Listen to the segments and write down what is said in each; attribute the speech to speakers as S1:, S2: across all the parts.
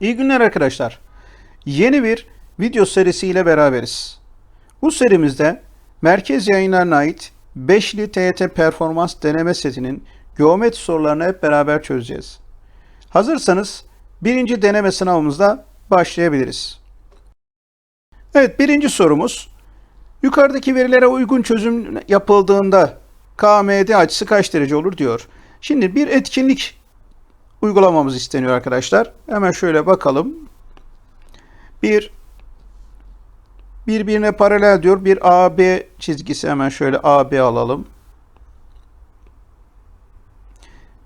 S1: İyi günler arkadaşlar. Yeni bir video serisiyle beraberiz. Bu serimizde merkez yayınlarına ait Beşli TYT performans deneme setinin geometri sorularını hep beraber çözeceğiz. Hazırsanız birinci deneme sınavımızda başlayabiliriz. Evet birinci sorumuz. Yukarıdaki verilere uygun çözüm yapıldığında KMD açısı kaç derece olur diyor. Şimdi bir etkinlik uygulamamız isteniyor arkadaşlar. Hemen şöyle bakalım. Bir birbirine paralel diyor. Bir AB çizgisi hemen şöyle AB alalım.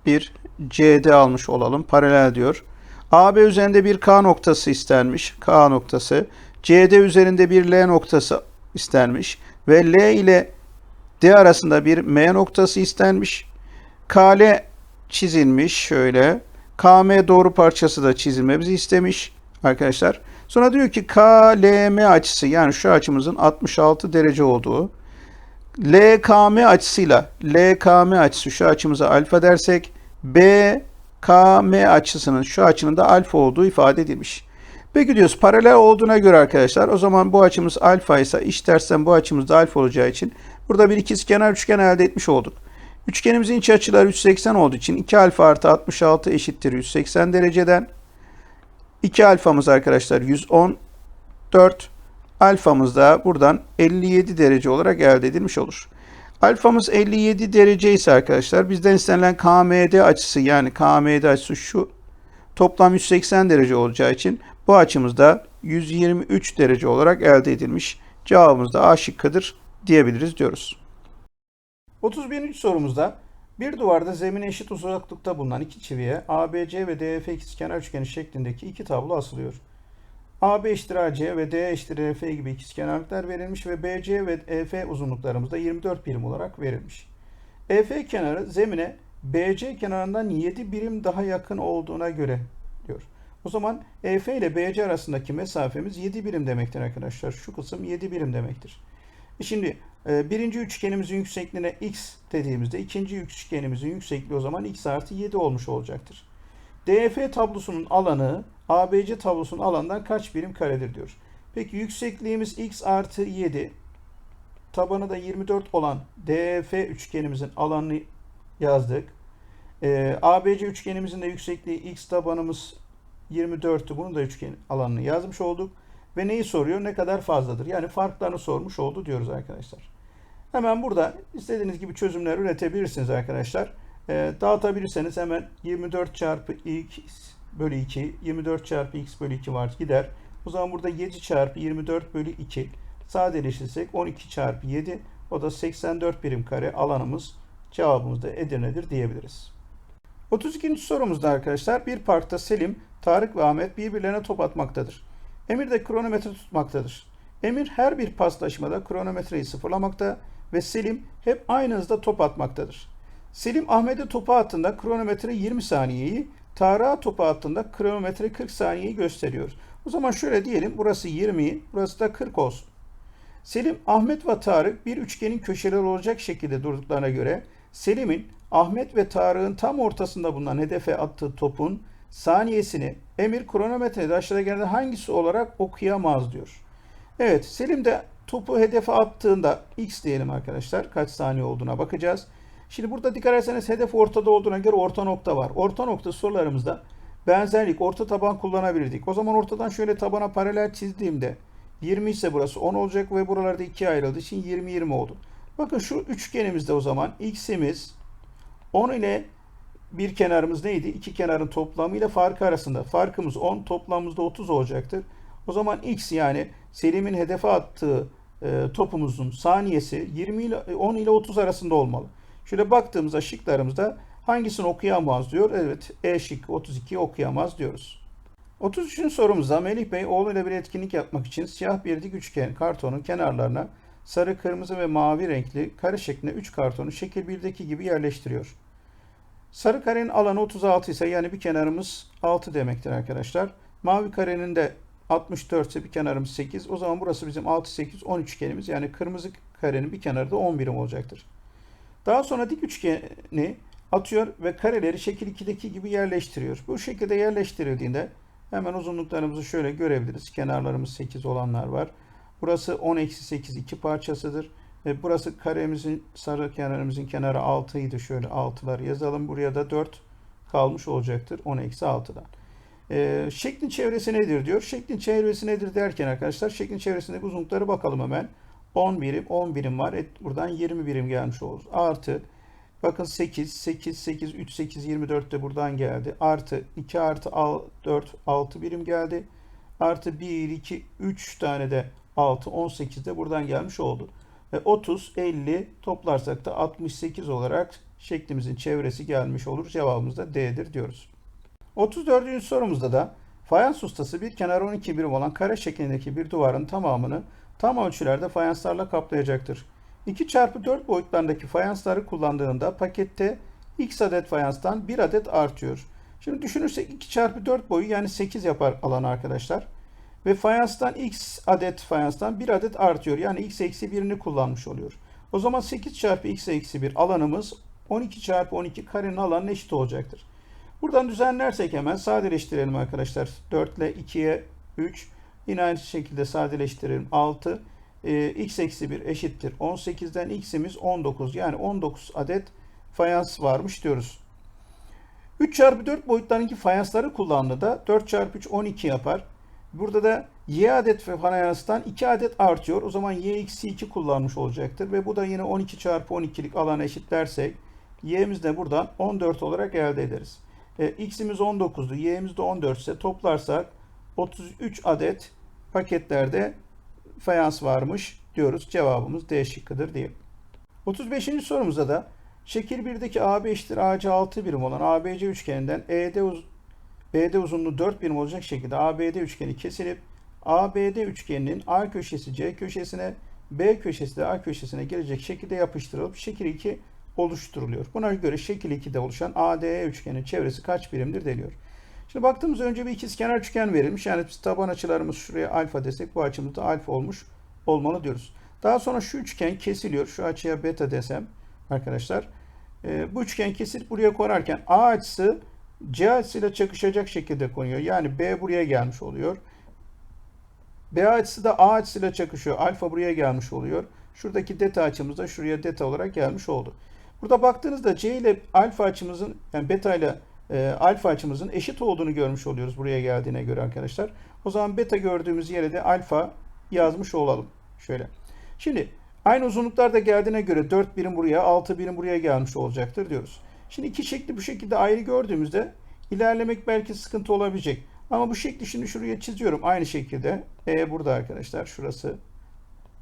S1: Bir CD almış olalım. Paralel diyor. AB üzerinde bir K noktası istenmiş. K noktası. CD üzerinde bir L noktası istenmiş. Ve L ile D arasında bir M noktası istenmiş. KL çizilmiş şöyle. KM doğru parçası da çizilmemizi istemiş arkadaşlar. Sonra diyor ki KLM açısı yani şu açımızın 66 derece olduğu. LKM açısıyla LKM açısı şu açımıza alfa dersek BKM açısının şu açının da alfa olduğu ifade edilmiş. Peki diyoruz paralel olduğuna göre arkadaşlar o zaman bu açımız alfa ise iç tersten bu açımız da alfa olacağı için burada bir ikizkenar üçgen elde etmiş olduk. Üçgenimizin iç açıları 180 olduğu için 2 alfa artı 66 eşittir 180 dereceden. 2 alfamız arkadaşlar 114. Alfamız da buradan 57 derece olarak elde edilmiş olur. Alfamız 57 derece ise arkadaşlar bizden istenilen KMD açısı yani KMD açısı şu toplam 180 derece olacağı için bu açımız da 123 derece olarak elde edilmiş. Cevabımız da A şıkkıdır diyebiliriz diyoruz. 31. sorumuzda bir duvarda zemine eşit uzaklıkta bulunan iki çiviye ABC ve DF ikizkenar üçgeni şeklindeki iki tablo asılıyor. AB eşittir AC ve D eşittir EF gibi ikizkenarlıklar verilmiş ve BC ve EF uzunluklarımız da 24 birim olarak verilmiş. EF kenarı zemine BC kenarından 7 birim daha yakın olduğuna göre diyor. O zaman EF ile BC arasındaki mesafemiz 7 birim demektir arkadaşlar. Şu kısım 7 birim demektir. E Şimdi birinci üçgenimizin yüksekliğine x dediğimizde ikinci üçgenimizin yüksekliği o zaman x artı 7 olmuş olacaktır. DF tablosunun alanı ABC tablosunun alanından kaç birim karedir diyor. Peki yüksekliğimiz x artı 7 tabanı da 24 olan DF üçgenimizin alanını yazdık. E, ABC üçgenimizin de yüksekliği x tabanımız 24'tü. Bunun da üçgen alanını yazmış olduk. Ve neyi soruyor? Ne kadar fazladır? Yani farklarını sormuş oldu diyoruz arkadaşlar. Hemen burada istediğiniz gibi çözümler üretebilirsiniz arkadaşlar. E, dağıtabilirseniz hemen 24 çarpı x bölü 2, 24 çarpı x bölü 2 var gider. O zaman burada 7 çarpı 24 bölü 2 sadeleşirsek 12 çarpı 7 o da 84 birim kare alanımız cevabımız da Edirne'dir diyebiliriz. 32. sorumuzda arkadaşlar bir parkta Selim, Tarık ve Ahmet birbirlerine top atmaktadır. Emir de kronometre tutmaktadır. Emir her bir paslaşmada kronometreyi sıfırlamakta ve Selim hep aynı hızda top atmaktadır. Selim Ahmet'e topu attığında kronometre 20 saniyeyi, Tarık'a topu attığında kronometre 40 saniyeyi gösteriyor. O zaman şöyle diyelim burası 20, burası da 40 olsun. Selim, Ahmet ve Tarık bir üçgenin köşeleri olacak şekilde durduklarına göre Selim'in Ahmet ve Tarık'ın tam ortasında bulunan hedefe attığı topun saniyesini Emir kronometrede aşağıda gelen hangisi olarak okuyamaz diyor. Evet Selim de topu hedefe attığında x diyelim arkadaşlar. Kaç saniye olduğuna bakacağız. Şimdi burada dikkat ederseniz hedef ortada olduğuna göre orta nokta var. Orta nokta sorularımızda benzerlik orta taban kullanabilirdik. O zaman ortadan şöyle tabana paralel çizdiğimde 20 ise burası 10 olacak ve buralarda 2'ye ayrıldığı için 20-20 oldu. Bakın şu üçgenimizde o zaman x'imiz 10 ile bir kenarımız neydi? İki kenarın toplamı ile farkı arasında. Farkımız 10, toplamımız da 30 olacaktır. O zaman x yani Selim'in hedefe attığı e, topumuzun saniyesi 20 ile 10 ile 30 arasında olmalı. Şöyle baktığımızda şıklarımızda hangisini okuyamaz diyor. Evet E şıkkı 32 okuyamaz diyoruz. 33. sorumuzda Melih Bey oğluyla bir etkinlik yapmak için siyah bir dik üçgen kartonun kenarlarına sarı, kırmızı ve mavi renkli kare şeklinde 3 kartonu şekil 1'deki gibi yerleştiriyor. Sarı karenin alanı 36 ise yani bir kenarımız 6 demektir arkadaşlar. Mavi karenin de 64 ise bir kenarımız 8. O zaman burası bizim 6, 8, 10 üçgenimiz. Yani kırmızı karenin bir kenarı da 10 birim olacaktır. Daha sonra dik üçgeni atıyor ve kareleri şekil 2'deki gibi yerleştiriyor. Bu şekilde yerleştirildiğinde Hemen uzunluklarımızı şöyle görebiliriz. Kenarlarımız 8 olanlar var. Burası 10 eksi 8 iki parçasıdır. Ve burası karemizin sarı kenarımızın kenarı 6 idi. Şöyle 6'ları yazalım. Buraya da 4 kalmış olacaktır. 10 eksi 6'dan. Ee, şeklin çevresi nedir diyor. Şeklin çevresi nedir derken arkadaşlar şeklin çevresindeki uzunlukları bakalım hemen. 10 birim 10 birim var. Et, buradan 20 birim gelmiş olur. Artı bakın 8 8 8 3 8 24 de buradan geldi. Artı 2 artı 4 6 birim geldi. Artı 1 2 3 tane de 6 18 de buradan gelmiş oldu. Ve 30 50 toplarsak da 68 olarak şeklimizin çevresi gelmiş olur. Cevabımız da D'dir diyoruz. 34. sorumuzda da fayans ustası bir kenar 12 birim olan kare şeklindeki bir duvarın tamamını tam ölçülerde fayanslarla kaplayacaktır. 2 çarpı 4 boyutlarındaki fayansları kullandığında pakette x adet fayanstan 1 adet artıyor. Şimdi düşünürsek 2 çarpı 4 boyu yani 8 yapar alan arkadaşlar. Ve fayanstan x adet fayanstan 1 adet artıyor. Yani x eksi 1'ini kullanmış oluyor. O zaman 8 çarpı x eksi 1 alanımız 12 çarpı 12 karenin alanına eşit olacaktır. Buradan düzenlersek hemen sadeleştirelim arkadaşlar. 4 ile 2'ye 3. Yine aynı şekilde sadeleştirelim. 6. E, x eksi 1 eşittir. 18'den x'imiz 19. Yani 19 adet fayans varmış diyoruz. 3 çarpı 4 boyutlarındaki fayansları kullandığında 4 çarpı 3 12 yapar. Burada da y adet fayanstan 2 adet artıyor. O zaman y eksi 2 kullanmış olacaktır. Ve bu da yine 12 çarpı 12'lik alana eşitlersek y'miz de buradan 14 olarak elde ederiz. E, x'imiz 19'du. Y'miz de 14 ise toplarsak 33 adet paketlerde fayans varmış diyoruz. Cevabımız D şıkkıdır diye. 35. sorumuzda da şekil 1'deki AB eşittir AC 6 birim olan ABC üçgeninden ED BD uzunluğu 4 birim olacak şekilde ABD üçgeni kesilip ABD üçgeninin A köşesi C köşesine B köşesi de A köşesine gelecek şekilde yapıştırılıp şekil 2 oluşturuluyor. Buna göre şekil 2'de oluşan ADE üçgenin çevresi kaç birimdir deniyor. Şimdi baktığımız önce bir ikizkenar üçgen verilmiş. Yani biz taban açılarımız şuraya alfa desek bu açımız da alfa olmuş olmalı diyoruz. Daha sonra şu üçgen kesiliyor. Şu açıya beta desem arkadaşlar. E, bu üçgen kesilip buraya konarken A açısı C açısıyla çakışacak şekilde konuyor. Yani B buraya gelmiş oluyor. B açısı da A açısıyla çakışıyor. Alfa buraya gelmiş oluyor. Şuradaki deta açımız da şuraya deta olarak gelmiş oldu. Burada baktığınızda C ile alfa açımızın yani beta ile e, alfa açımızın eşit olduğunu görmüş oluyoruz buraya geldiğine göre arkadaşlar. O zaman beta gördüğümüz yere de alfa yazmış olalım. Şöyle. Şimdi aynı uzunluklarda geldiğine göre 4 birim buraya 6 birim buraya gelmiş olacaktır diyoruz. Şimdi iki şekli bu şekilde ayrı gördüğümüzde ilerlemek belki sıkıntı olabilecek. Ama bu şekli şimdi şuraya çiziyorum. Aynı şekilde E burada arkadaşlar. Şurası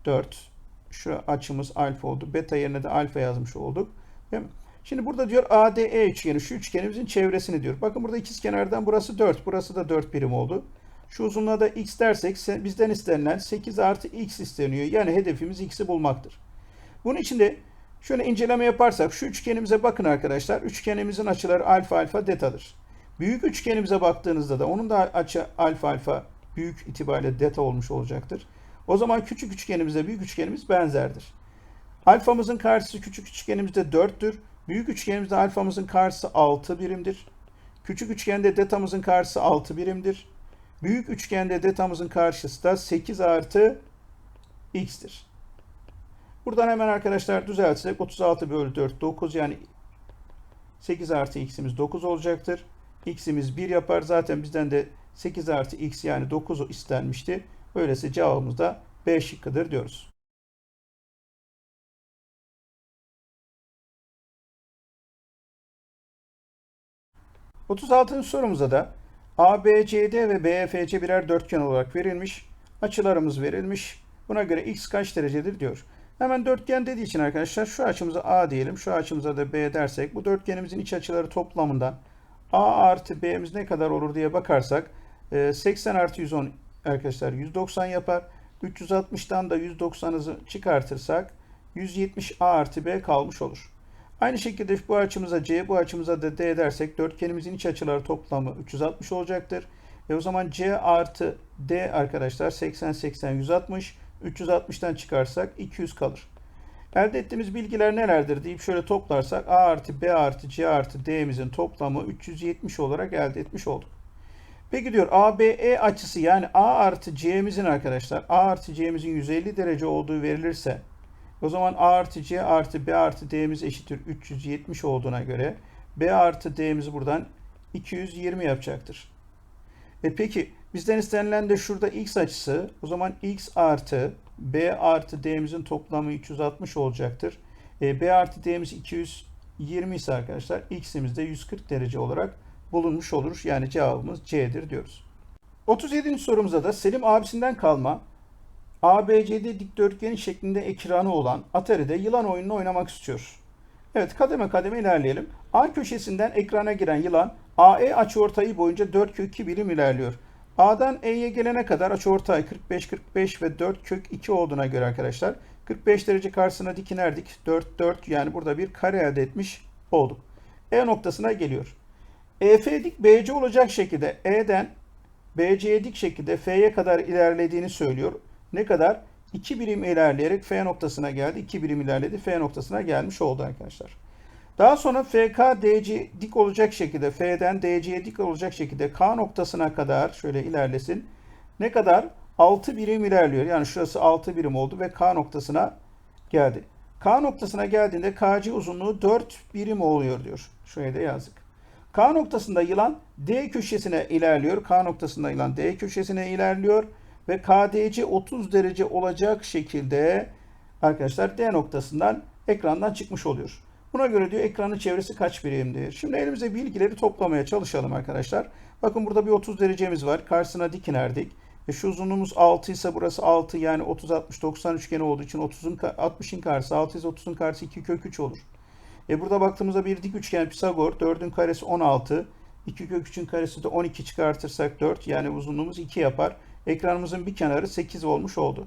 S1: 4. Şu açımız alfa oldu. Beta yerine de alfa yazmış olduk. Değil mi? Şimdi burada diyor ADE üçgeni. Şu üçgenimizin çevresini diyor. Bakın burada ikiz kenardan burası 4. Burası da 4 birim oldu. Şu uzunluğa da x dersek bizden istenilen 8 artı x isteniyor. Yani hedefimiz x'i bulmaktır. Bunun için de şöyle inceleme yaparsak şu üçgenimize bakın arkadaşlar. Üçgenimizin açıları alfa alfa detadır. Büyük üçgenimize baktığınızda da onun da açı alfa alfa büyük itibariyle deta olmuş olacaktır. O zaman küçük üçgenimizle büyük üçgenimiz benzerdir. Alfamızın karşısı küçük üçgenimizde 4'tür. Büyük üçgenimizde alfamızın karşısı 6 birimdir. Küçük üçgende detamızın karşısı 6 birimdir. Büyük üçgende detamızın karşısı da 8 artı x'tir. Buradan hemen arkadaşlar düzeltsek 36 bölü 4 9 yani 8 artı x'imiz 9 olacaktır. x'imiz 1 yapar. Zaten bizden de 8 artı x yani 9 istenmişti. Öyleyse cevabımız da B şıkkıdır diyoruz. Otuz altıncı sorumuza da ABCD ve BFC birer dörtgen olarak verilmiş. Açılarımız verilmiş. Buna göre x kaç derecedir diyor. Hemen dörtgen dediği için arkadaşlar şu açımıza A diyelim. Şu açımıza da B dersek bu dörtgenimizin iç açıları toplamından A artı B'miz ne kadar olur diye bakarsak 80 artı 110 arkadaşlar 190 yapar. 360'tan da 190'ı çıkartırsak 170 A artı B kalmış olur. Aynı şekilde bu açımıza C, bu açımıza da D dersek dörtgenimizin iç açıları toplamı 360 olacaktır. E o zaman C artı D arkadaşlar 80, 80, 160. 360'tan çıkarsak 200 kalır. Elde ettiğimiz bilgiler nelerdir deyip şöyle toplarsak A artı B artı C artı D'mizin toplamı 370 olarak elde etmiş olduk. Peki diyor ABE açısı yani A artı C'mizin arkadaşlar A artı C'mizin 150 derece olduğu verilirse o zaman A artı C artı B artı D'miz eşittir 370 olduğuna göre B artı D'miz buradan 220 yapacaktır. E peki bizden istenilen de şurada X açısı o zaman X artı B artı D'mizin toplamı 360 olacaktır. E, B artı D'miz 220 ise arkadaşlar X'imiz de 140 derece olarak bulunmuş olur. Yani cevabımız C'dir diyoruz. 37. sorumuza da Selim abisinden kalma ABCD dikdörtgeni şeklinde ekranı olan Atari'de yılan oyununu oynamak istiyor. Evet kademe kademe ilerleyelim. A köşesinden ekrana giren yılan AE açıortayı boyunca 4 kök 2 birim ilerliyor. A'dan E'ye gelene kadar açıortay 45 45 ve 4 kök 2 olduğuna göre arkadaşlar 45 derece karşısına dik inerdik. 4 4 yani burada bir kare elde etmiş olduk. E noktasına geliyor. EF dik BC olacak şekilde E'den BC'ye dik şekilde F'ye kadar ilerlediğini söylüyor. Ne kadar? 2 birim ilerleyerek F noktasına geldi. 2 birim ilerledi. F noktasına gelmiş oldu arkadaşlar. Daha sonra FK DC dik olacak şekilde F'den DC'ye dik olacak şekilde K noktasına kadar şöyle ilerlesin. Ne kadar? 6 birim ilerliyor. Yani şurası 6 birim oldu ve K noktasına geldi. K noktasına geldiğinde KC uzunluğu 4 birim oluyor diyor. Şuraya da yazdık. K noktasında yılan D köşesine ilerliyor. K noktasında yılan D köşesine ilerliyor ve KDC 30 derece olacak şekilde arkadaşlar D noktasından ekrandan çıkmış oluyor. Buna göre diyor ekranın çevresi kaç birimdir? Şimdi elimize bilgileri toplamaya çalışalım arkadaşlar. Bakın burada bir 30 derecemiz var. Karşısına dik inerdik. E şu uzunluğumuz 6 ise burası 6 yani 30 60 90 üçgeni olduğu için 30'un 60'ın karşısı 6 ise 30'un karşısı 2 kök 3 olur. E burada baktığımızda bir dik üçgen Pisagor 4'ün karesi 16. 2 kök 3'ün karesi de 12 çıkartırsak 4 yani uzunluğumuz 2 yapar. Ekranımızın bir kenarı 8 olmuş oldu.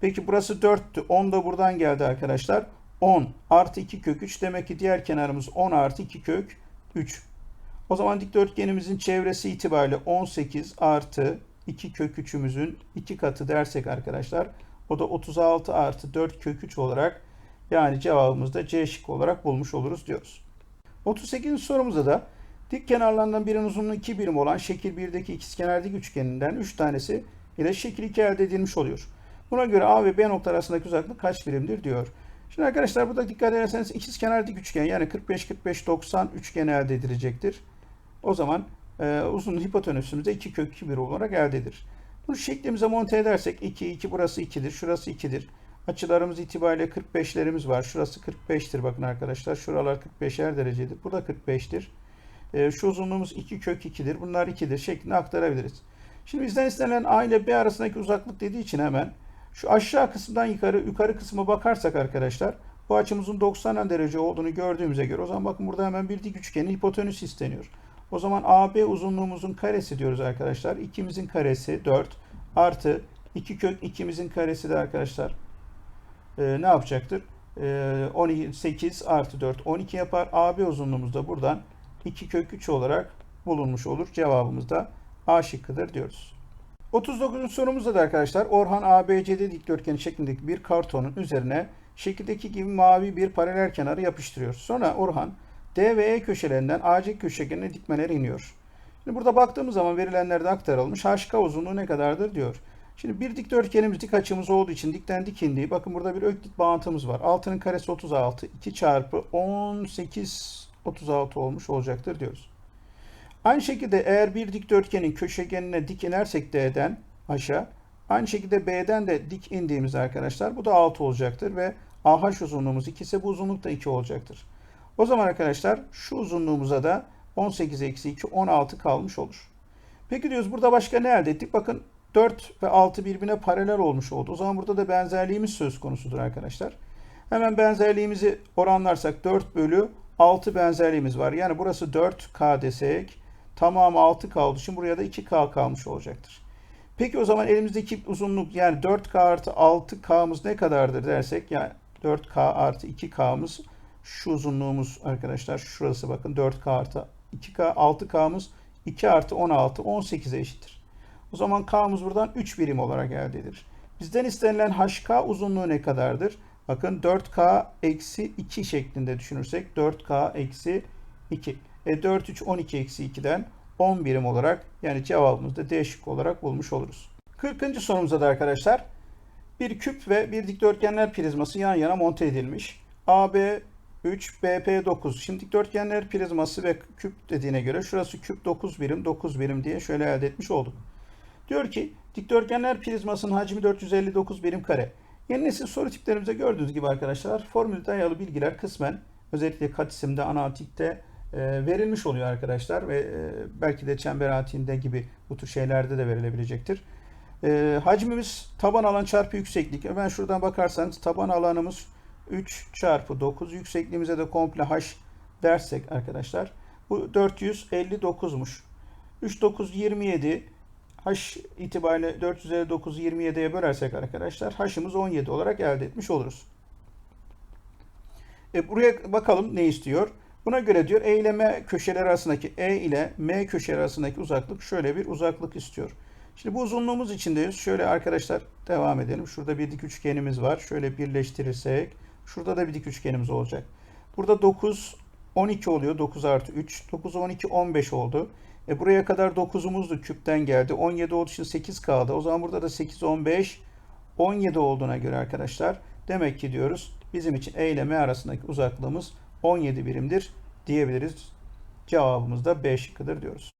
S1: Peki burası 4'tü. 10 da buradan geldi arkadaşlar. 10 artı 2 kök 3 demek ki diğer kenarımız 10 artı 2 kök 3. O zaman dikdörtgenimizin çevresi itibariyle 18 artı 2 kök 3'ümüzün 2 katı dersek arkadaşlar o da 36 artı 4 kök 3 olarak yani cevabımızı da C şıkkı olarak bulmuş oluruz diyoruz. 38. sorumuzda da dik kenarlarından birinin uzunluğu 2 birim olan şekil 1'deki ikizkenar dik üçgeninden 3 tanesi ile şekil 2 elde edilmiş oluyor. Buna göre A ve B nokta arasındaki uzaklık kaç birimdir diyor. Şimdi arkadaşlar burada dikkat ederseniz ikizkenar dik üçgen yani 45 45 90 üçgen elde edilecektir. O zaman e, uzun hipotenüsümüz de 2 kök 2 bir olarak elde edilir. Bunu şeklimize monte edersek 2 2 burası 2'dir. Şurası 2'dir. Açılarımız itibariyle 45'lerimiz var. Şurası 45'tir bakın arkadaşlar. Şuralar 45'er derecedir. Bu da 45'tir. E, şu uzunluğumuz 2 kök 2'dir. Bunlar 2'dir şeklinde aktarabiliriz. Şimdi bizden istenilen A ile B arasındaki uzaklık dediği için hemen şu aşağı kısımdan yukarı yukarı kısma bakarsak arkadaşlar bu açımızın 90 derece olduğunu gördüğümüze göre o zaman bakın burada hemen bir dik üçgenin hipotenüs isteniyor. O zaman AB uzunluğumuzun karesi diyoruz arkadaşlar. 2'mizin karesi 4 artı 2 kök 2'mizin karesi de arkadaşlar e, ne yapacaktır? E, 12, 8 artı 4 12 yapar. AB uzunluğumuz da buradan 2 kök 3 olarak bulunmuş olur. Cevabımız da A şıkkıdır diyoruz. 39. sorumuzda da arkadaşlar Orhan ABCD dikdörtgeni şeklindeki bir kartonun üzerine şekildeki gibi mavi bir paralel kenarı yapıştırıyor. Sonra Orhan D ve E köşelerinden AC köşegenine dikmeler iniyor. Şimdi burada baktığımız zaman verilenlerde aktarılmış. HK uzunluğu ne kadardır diyor. Şimdi bir dikdörtgenimiz dik açımız olduğu için dikten dik indiği. Bakın burada bir öklit bağıntımız var. 6'nın karesi 36. 2 çarpı 18 36 olmuş olacaktır diyoruz. Aynı şekilde eğer bir dikdörtgenin köşegenine dik inersek D'den aşağı aynı şekilde B'den de dik indiğimiz arkadaşlar bu da 6 olacaktır ve AH uzunluğumuz 2 ise bu uzunluk da 2 olacaktır. O zaman arkadaşlar şu uzunluğumuza da 18 eksi 2 16 kalmış olur. Peki diyoruz burada başka ne elde ettik? Bakın 4 ve 6 birbirine paralel olmuş oldu. O zaman burada da benzerliğimiz söz konusudur arkadaşlar. Hemen benzerliğimizi oranlarsak 4 bölü 6 benzerliğimiz var. Yani burası 4K desek tamamı 6K olduğu buraya da 2K kalmış olacaktır. Peki o zaman elimizdeki uzunluk yani 4K artı 6K'mız ne kadardır dersek yani 4K artı 2K'mız şu uzunluğumuz arkadaşlar şurası bakın 4K artı 2K 6K'mız 2 artı 16 18'e eşittir. O zaman K'mız buradan 3 birim olarak elde edilir. Bizden istenilen HK uzunluğu ne kadardır? Bakın 4K eksi 2 şeklinde düşünürsek 4K eksi 2. E 4 3 12 eksi 2'den 10 birim olarak yani cevabımızda D şıkkı olarak bulmuş oluruz. 40. sorumuza da arkadaşlar bir küp ve bir dikdörtgenler prizması yan yana monte edilmiş. AB 3, BP 9. Şimdi dikdörtgenler prizması ve küp dediğine göre şurası küp 9 birim, 9 birim diye şöyle elde etmiş olduk. Diyor ki dikdörtgenler prizmasının hacmi 459 birim kare. Yeni nesil soru tiplerimizde gördüğünüz gibi arkadaşlar formüle dayalı bilgiler kısmen özellikle kat isimde, analitikte verilmiş oluyor arkadaşlar ve e, belki de çember atiğinde gibi bu tür şeylerde de verilebilecektir. E, hacmimiz taban alan çarpı yükseklik. Hemen şuradan bakarsanız taban alanımız 3 çarpı 9. Yüksekliğimize de komple h dersek arkadaşlar bu 459'muş. 3 9 27 h itibariyle 459 27'ye bölersek arkadaşlar h'ımız 17 olarak elde etmiş oluruz. E, buraya bakalım ne istiyor. Buna göre diyor E ile M köşeleri arasındaki E ile M köşeleri arasındaki uzaklık şöyle bir uzaklık istiyor. Şimdi bu uzunluğumuz içindeyiz. Şöyle arkadaşlar devam edelim. Şurada bir dik üçgenimiz var. Şöyle birleştirirsek şurada da bir dik üçgenimiz olacak. Burada 9 12 oluyor. 9 artı 3. 9 12 15 oldu. E buraya kadar 9'umuz da küpten geldi. 17 olduğu için 8 kaldı. O zaman burada da 8 15 17 olduğuna göre arkadaşlar demek ki diyoruz bizim için E ile M arasındaki uzaklığımız 17 birimdir diyebiliriz. Cevabımız da B şıkkıdır diyoruz.